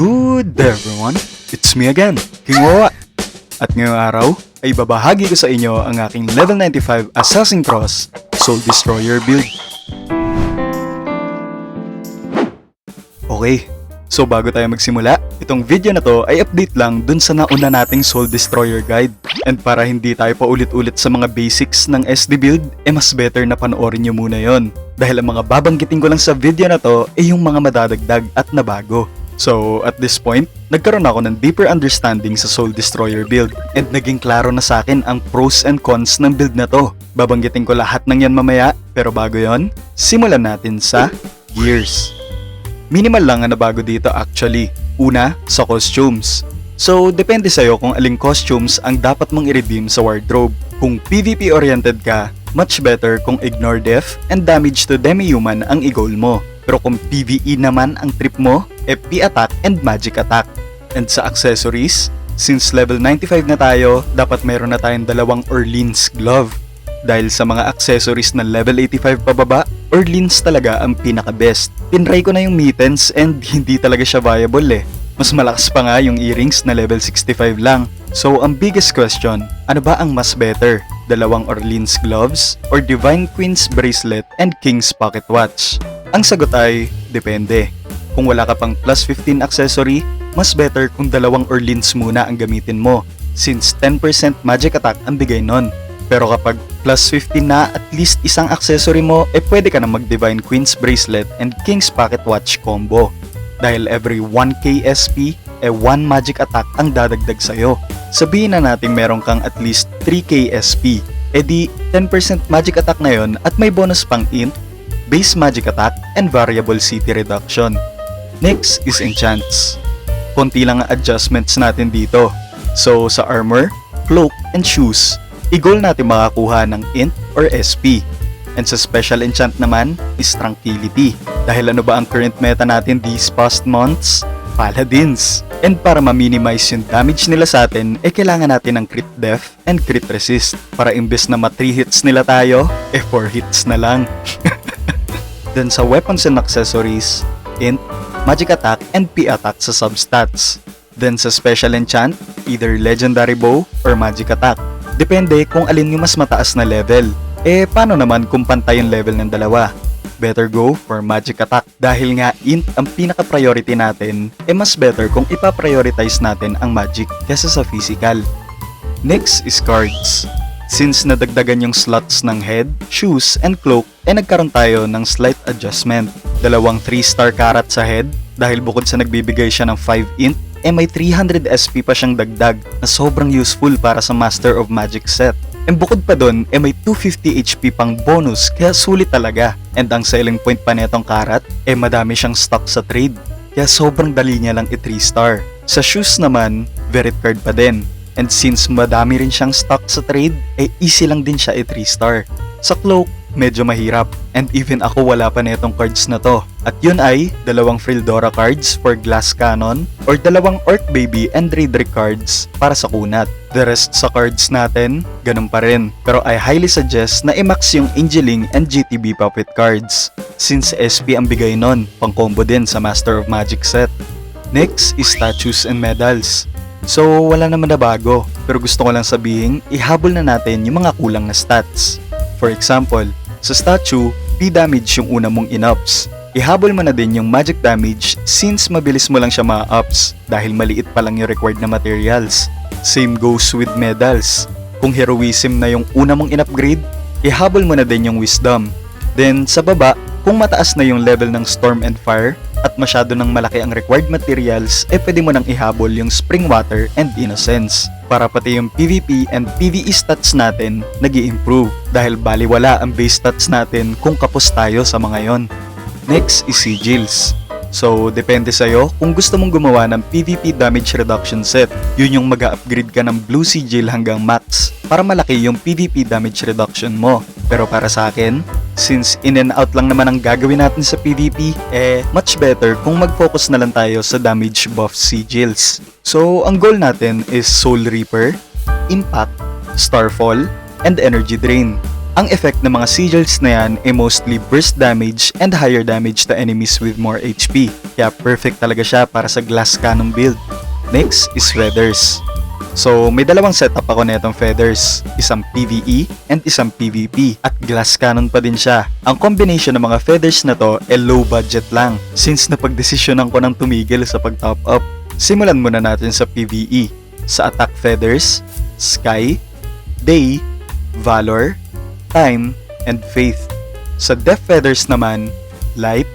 Good day everyone! It's me again, King Wawa. At ngayong araw ay babahagi ko sa inyo ang aking level 95 Assassin Cross Soul Destroyer build. Okay, so bago tayo magsimula, itong video na to ay update lang dun sa nauna nating Soul Destroyer guide. And para hindi tayo paulit-ulit sa mga basics ng SD build, eh mas better na panoorin nyo muna yon. Dahil ang mga babanggitin ko lang sa video na to ay yung mga madadagdag at nabago. So, at this point, nagkaroon ako ng deeper understanding sa Soul Destroyer build and naging klaro na sa akin ang pros and cons ng build na to. Babanggitin ko lahat ng yan mamaya, pero bago yon, simulan natin sa Gears. Minimal lang ang nabago dito actually. Una, sa costumes. So, depende sa'yo kung aling costumes ang dapat mong i-redeem sa wardrobe. Kung PvP-oriented ka, much better kung ignore death and damage to demi-human ang i-goal mo. Pero kung PvE naman ang trip mo, FP attack and magic attack. And sa accessories, since level 95 na tayo, dapat mayroon na tayong dalawang Orleans glove. Dahil sa mga accessories na level 85 pababa, Orleans talaga ang pinaka-best. Tinry ko na yung mittens and hindi talaga siya viable eh. Mas malakas pa nga yung earrings na level 65 lang. So ang biggest question, ano ba ang mas better? Dalawang Orleans gloves or Divine Queen's bracelet and King's pocket watch? Ang sagot ay, depende. Kung wala ka pang plus 15 accessory, mas better kung dalawang Orleans muna ang gamitin mo since 10% magic attack ang bigay nun. Pero kapag plus 15 na at least isang accessory mo, eh pwede ka na mag Divine Queen's Bracelet and King's Pocket Watch combo. Dahil every 1k SP, eh 1 magic attack ang dadagdag sa'yo. Sabihin na natin meron kang at least 3k SP, eh di 10% magic attack na yon at may bonus pang int, base magic attack, and variable city reduction. Next is enchants. Konti lang ang adjustments natin dito. So sa armor, cloak, and shoes, i-goal natin makakuha ng int or SP. And sa special enchant naman is tranquility. Dahil ano ba ang current meta natin these past months? Paladins. And para ma-minimize yung damage nila sa atin, eh kailangan natin ng crit def and crit resist. Para imbes na ma 3 hits nila tayo, eh 4 hits na lang. Then sa weapons and accessories, int, magic attack, and P attack sa substats. Then sa special enchant, either legendary bow or magic attack. Depende kung alin yung mas mataas na level. Eh paano naman kung pantay yung level ng dalawa? Better go for magic attack. Dahil nga int ang pinaka-priority natin, eh mas better kung ipa-prioritize natin ang magic kesa sa physical. Next is cards. Since nadagdagan yung slots ng head, shoes, and cloak, eh nagkaroon tayo ng slight adjustment. Dalawang 3-star karat sa head, dahil bukod sa nagbibigay siya ng 5 int, eh may 300 SP pa siyang dagdag na sobrang useful para sa Master of Magic set. And bukod pa dun, eh may 250 HP pang bonus kaya sulit talaga. And ang selling point pa netong karat, eh madami siyang stock sa trade. Kaya sobrang dali niya lang i 3 star. Sa shoes naman, Verit card pa din. And since madami rin siyang stock sa trade, eh easy lang din siya i 3 star. Sa cloak, medyo mahirap. And even ako wala pa netong cards na to. At yun ay dalawang Frildora cards for Glass Cannon or dalawang Orc Baby and Raidrick cards para sa kunat. The rest sa cards natin, ganun pa rin. Pero I highly suggest na i-max yung Angeling and GTB Puppet cards. Since SP ang bigay nun, pang combo din sa Master of Magic set. Next is statues and medals. So wala naman na bago, pero gusto ko lang sabihin, ihabol na natin yung mga kulang na stats. For example, sa statue, P damage yung una mong in-ups. Ihabol mo na din yung magic damage since mabilis mo lang siya ma-ups dahil maliit pa lang yung required na materials. Same goes with medals. Kung heroism na yung una mong in-upgrade, ihabol mo na din yung wisdom. Then sa baba, kung mataas na yung level ng storm and fire at masyado nang malaki ang required materials, eh pwede mo nang ihabol yung spring water and innocence para pati yung PvP and PvE stats natin nag improve dahil baliwala ang base stats natin kung kapos tayo sa mga yon. Next is sigils. So, depende sa'yo kung gusto mong gumawa ng PvP damage reduction set. Yun yung mag upgrade ka ng blue sigil hanggang max para malaki yung PvP damage reduction mo. Pero para sa akin, since in and out lang naman ang gagawin natin sa PvP, eh much better kung mag-focus na lang tayo sa damage buff sigils. So, ang goal natin is Soul Reaper, Impact, Starfall, and Energy Drain. Ang effect ng mga sigils na yan ay mostly burst damage and higher damage to enemies with more HP. Kaya perfect talaga siya para sa glass cannon build. Next is feathers. So, may dalawang setup ako na itong feathers. Isang PvE and isang PvP. At glass cannon pa din siya. Ang combination ng mga feathers na to ay low budget lang. Since napagdesisyonan ko ng tumigil sa pag-top up. Simulan muna natin sa PvE. Sa attack feathers, sky, day, valor, time, and faith. Sa death feathers naman, light,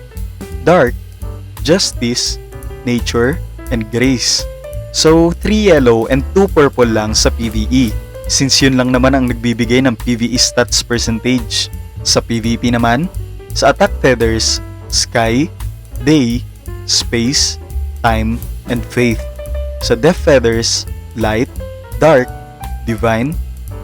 dark, justice, nature, and grace. So, 3 yellow and 2 purple lang sa PvE. Since yun lang naman ang nagbibigay ng PvE stats percentage. Sa PvP naman, sa attack feathers, sky, day, space, time, and faith. Sa death feathers, light, dark, divine,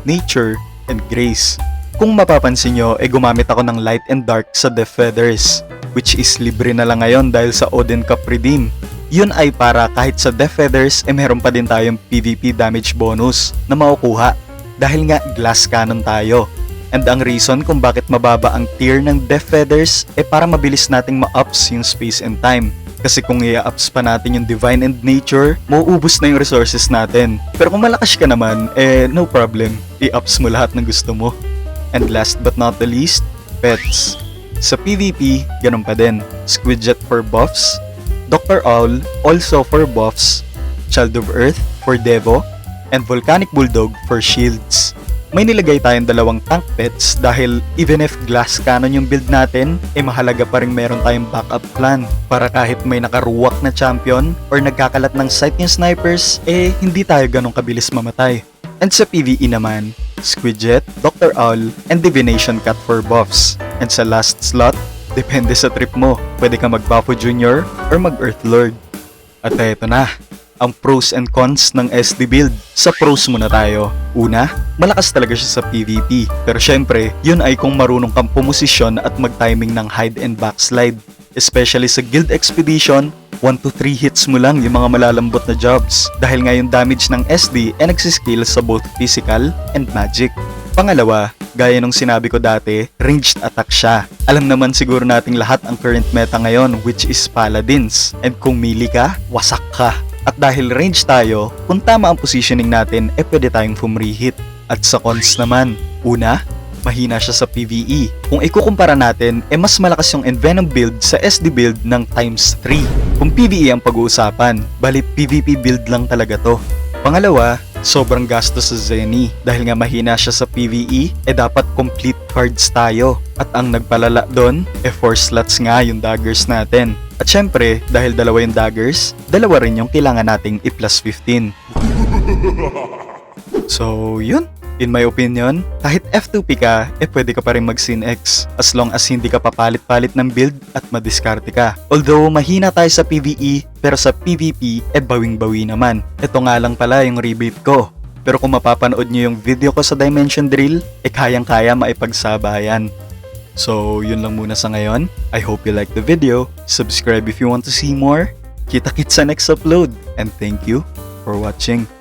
nature, and grace. Kung mapapansin nyo, eh gumamit ako ng light and dark sa death feathers, which is libre na lang ngayon dahil sa Odin Cup Redeem. Yun ay para kahit sa Death Feathers eh meron pa din tayong PvP damage bonus na makukuha dahil nga glass cannon tayo. And ang reason kung bakit mababa ang tier ng Death Feathers eh para mabilis nating ma-ups yung space and time. Kasi kung i-ups pa natin yung Divine and Nature, mauubos na yung resources natin. Pero kung malakas ka naman, eh no problem. I-ups mo lahat ng gusto mo. And last but not the least, pets. Sa PvP, ganun pa din. Squidjet for buffs, Dr. Owl also for buffs, Child of Earth for Devo, and Volcanic Bulldog for shields. May nilagay tayong dalawang tank pets dahil even if glass cannon yung build natin, eh mahalaga pa rin meron tayong backup plan para kahit may nakaruwak na champion or nagkakalat ng sight yung snipers, eh hindi tayo ganong kabilis mamatay. And sa PvE naman, Squidjet, Dr. Owl, and Divination Cat for buffs. And sa last slot, Depende sa trip mo. Pwede ka mag-Bafo Junior or mag-Earth Lord. At eto na, ang pros and cons ng SD build. Sa pros muna tayo. Una, malakas talaga siya sa PvP. Pero syempre, yun ay kung marunong kang pumosisyon at mag-timing ng hide and backslide. Especially sa Guild Expedition, 1 to 3 hits mo lang yung mga malalambot na jobs. Dahil nga yung damage ng SD ay nagsiscale sa both physical and magic. Pangalawa, gaya nung sinabi ko dati, ranged attack siya. Alam naman siguro nating lahat ang current meta ngayon which is paladins. And kung melee ka, wasak ka. At dahil range tayo, kung tama ang positioning natin, eh pwede tayong fumrehit. At sa cons naman, una, mahina siya sa PvE. Kung ikukumpara natin, eh mas malakas yung Envenom build sa SD build ng times 3. Kung PvE ang pag-uusapan, bali PvP build lang talaga to. Pangalawa, sobrang gastos sa Zenny. Dahil nga mahina siya sa PvE, eh dapat complete cards tayo. At ang nagpalala doon, eh 4 slots nga yung daggers natin. At syempre, dahil dalawa yung daggers, dalawa rin yung kailangan nating i-plus 15. So, yun. In my opinion, kahit F2P ka, eh pwede ka pa rin mag X as long as hindi ka papalit-palit ng build at madiskarte ka. Although mahina tayo sa PvE, pero sa PvP, eh bawing-bawi naman. Ito nga lang pala yung rebate ko. Pero kung mapapanood nyo yung video ko sa Dimension Drill, eh kayang-kaya maipagsabayan. So, yun lang muna sa ngayon. I hope you like the video. Subscribe if you want to see more. Kita-kits sa next upload. And thank you for watching.